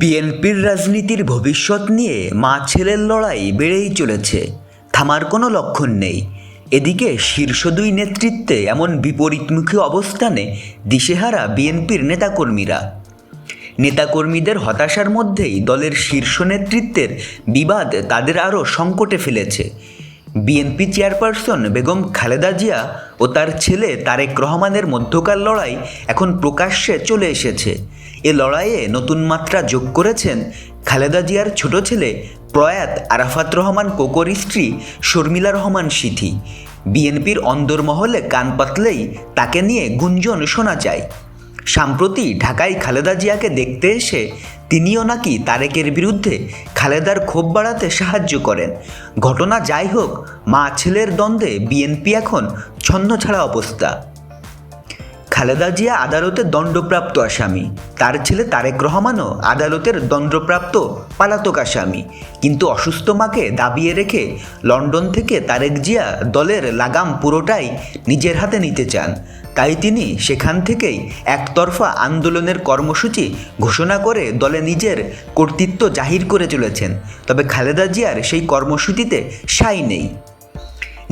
বিএনপির রাজনীতির ভবিষ্যৎ নিয়ে মা ছেলের লড়াই বেড়েই চলেছে। থামার কোনো লক্ষণ নেই। এদিকে শীর্ষ দুই নেতৃত্বে এমন বিপরীতমুখী অবস্থানে দিশেহারা বিএনপির নেতাকর্মীরা। নেতাকর্মীদের হতাশার মধ্যেই দলের শীর্ষ নেতৃত্বের বিবাদ তাদের আরও সংকটে ফেলেছে। বিএনপি চেয়ারপারসন বেগম খালেদা জিয়া ও তার ছেলে তারেক রহমানের মধ্যকার লড়াই এখন প্রকাশ্যে চলে এসেছে। এ লড়াইয়ে নতুন মাত্রা যোগ করেছেন খালেদা জিয়ার ছোট ছেলে প্রয়াত আরাফাত রহমান কোকর স্ত্রী শর্মিলা রহমান সিথি। বিএনপির অন্দরমহলে কান পাতলেই তাকে নিয়ে গুঞ্জন শোনা যায়। সাম্প্রতি ঢাকায় খালেদা জিয়াকে দেখতে এসে তিনিও নাকি তারেকের বিরুদ্ধে খালেদার ক্ষোভ বাড়াতে সাহায্য করেন। ঘটনা যাই হোক, মা ছেলের দ্বন্দ্বে বিএনপি এখন ছন্নছাড়া অবস্থা। খালেদা জিয়া আদালতে দণ্ডপ্রাপ্ত আসামি। তার ছেলে তারেক রহমানও আদালতের দণ্ডপ্রাপ্ত পালাতক আসামি। কিন্তু অসুস্থ মাকে দাবিয়ে রেখে লন্ডন থেকে তারেক জিয়া দলের লাগাম পুরোটাই নিজের হাতে নিতে চান। তাই তিনি সেখান থেকেই একতরফা আন্দোলনের কর্মসূচি ঘোষণা করে দলে নিজের কর্তৃত্ব জাহির করে চলেছেন। তবে খালেদা জিয়ার সেই কর্মসূচিতে সাই নেই।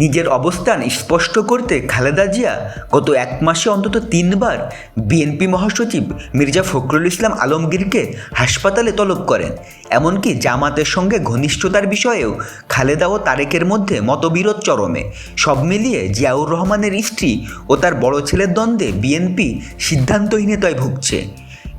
নিজের অবস্থান স্পষ্ট করতে খালেদা জিয়া গত এক মাসে অন্তত তিনবার বিএনপি মহাসচিব মির্জা ফখরুল ইসলাম আলমগীরকে হাসপাতালে তলব করেন। এমনকি জামাতের সঙ্গে ঘনিষ্ঠতার বিষয়েও খালেদা ও তারেকের মধ্যে মতবিরোধ চরমে। সব মিলিয়ে জিয়াউর রহমানের স্ত্রী ও তার বড় ছেলের দ্বন্দ্বে বিএনপি সিদ্ধান্তহীনতায় ভুগছে।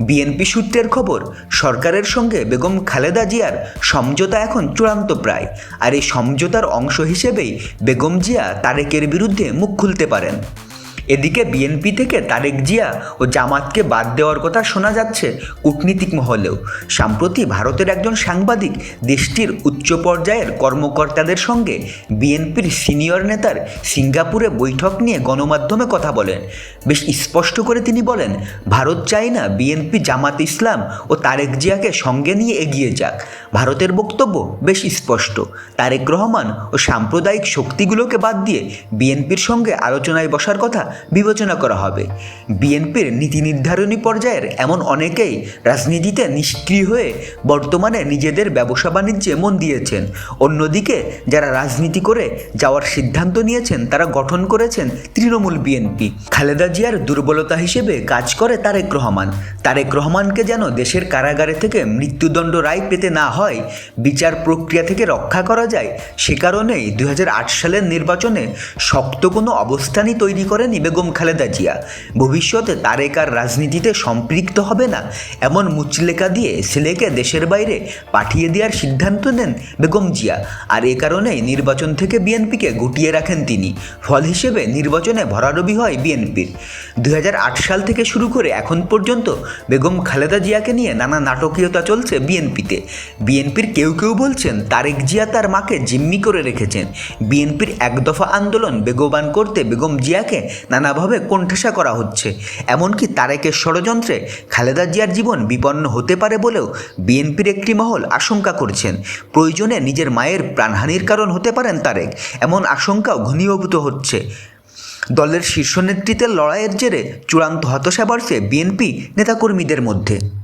বিএনপি সূত্রের খবর, সরকারের সঙ্গে বেগম খালেদা জিয়ার সমঝোতা এখন চূড়ান্ত প্রায়। আর এই সমঝোতার অংশ হিসেবেই বেগম জিয়া তারেকের বিরুদ্ধে মুখ খুলতে পারেন। এদিকে বিএনপি থেকে তারেক জিয়া ও জামাতকে বাদ দেওয়ার কথা শোনা যাচ্ছে কূটনীতিক মহলেও। সম্প্রতি ভারতের একজন সাংবাদিক দেশটির উচ্চ পর্যায়ের কর্মকর্তাদের সঙ্গে বিএনপির সিনিয়র নেতার সিঙ্গাপুরে বৈঠক নিয়ে গণমাধ্যমে কথা বলেন। বেশ স্পষ্ট করে তিনি বলেন, ভারত চায় না বিএনপি জামাত ইসলাম ও তারেক জিয়াকে সঙ্গে নিয়ে এগিয়ে যাক। ভারতের বক্তব্য বেশ স্পষ্ট। তারেক রহমান ও সাম্প্রদায়িক শক্তিগুলোকে বাদ দিয়ে বিএনপির সঙ্গে আলোচনায় বসার কথা বিবেচনা করা হবে। বিএনপির নীতি নির্ধারণী পর্যায়ের এমন অনেকেই রাজনীতিতে নিষ্ক্রিয় হয়ে বর্তমানে নিজেদের ব্যবসা বাণিজ্যে মন দিয়েছেন। অন্যদিকে যারা রাজনীতি করে যাওয়ার সিদ্ধান্ত নিয়েছেন, তারা গঠন করেছেন তৃণমূল বিএনপি। খালেদা জিয়ার দুর্বলতা হিসেবে কাজ করে তারেক রহমান। তারেক রহমানকে যেন দেশের কারাগারে থেকে মৃত্যুদণ্ড রায় পেতে না হয়, বিচার প্রক্রিয়া থেকে রক্ষা করা যায়, সে কারণেই দু হাজার আট সালের নির্বাচনে শক্ত কোনো অবস্থানই তৈরি করেনি বেগম খালেদা জিয়া ভবিষ্যতে তারেক আর রাজনীতিতে সম্পৃক্ত হবে না? এমন মুচলেকা দিয়ে ছেলেকে দেশের বাইরে পাঠিয়ে দেওয়ার সিদ্ধান্ত নেন বেগম জিয়া। আর এ কারণেই নির্বাচন থেকে বিএনপিকে গুটিয়ে রাখেন তিনি। ফল হিসেবে নির্বাচনে ভরাডবি হয় বিএনপির। দুই সাল থেকে শুরু করে এখন পর্যন্ত বেগম খালেদা জিয়াকে নিয়ে নানা নাটকীয়তা চলছে বিএনপিতে। বিএনপির কেউ কেউ বলছেন, তারেক জিয়া তার মাকে জিম্মি করে রেখেছেন। বিএনপির এক দফা আন্দোলন বেগবান করতে বেগম জিয়াকে নানাভাবে কোণঠাসা করা হচ্ছে। এমনকি তারেকের ষড়যন্ত্রে খালেদা জিয়ার জীবন বিপন্ন হতে পারে বলেও বিএনপির একটি মহল আশঙ্কা করছেন। প্রয়োজনে নিজের মায়ের প্রাণহানির কারণ হতে পারেন তারেক, এমন আশঙ্কাও ঘনীভূত হচ্ছে। দলের শীর্ষ নেতৃত্বের লড়াইয়ের জেরে চূড়ান্ত হতাশা বাড়ছে বিএনপি নেতাকর্মীদের মধ্যে।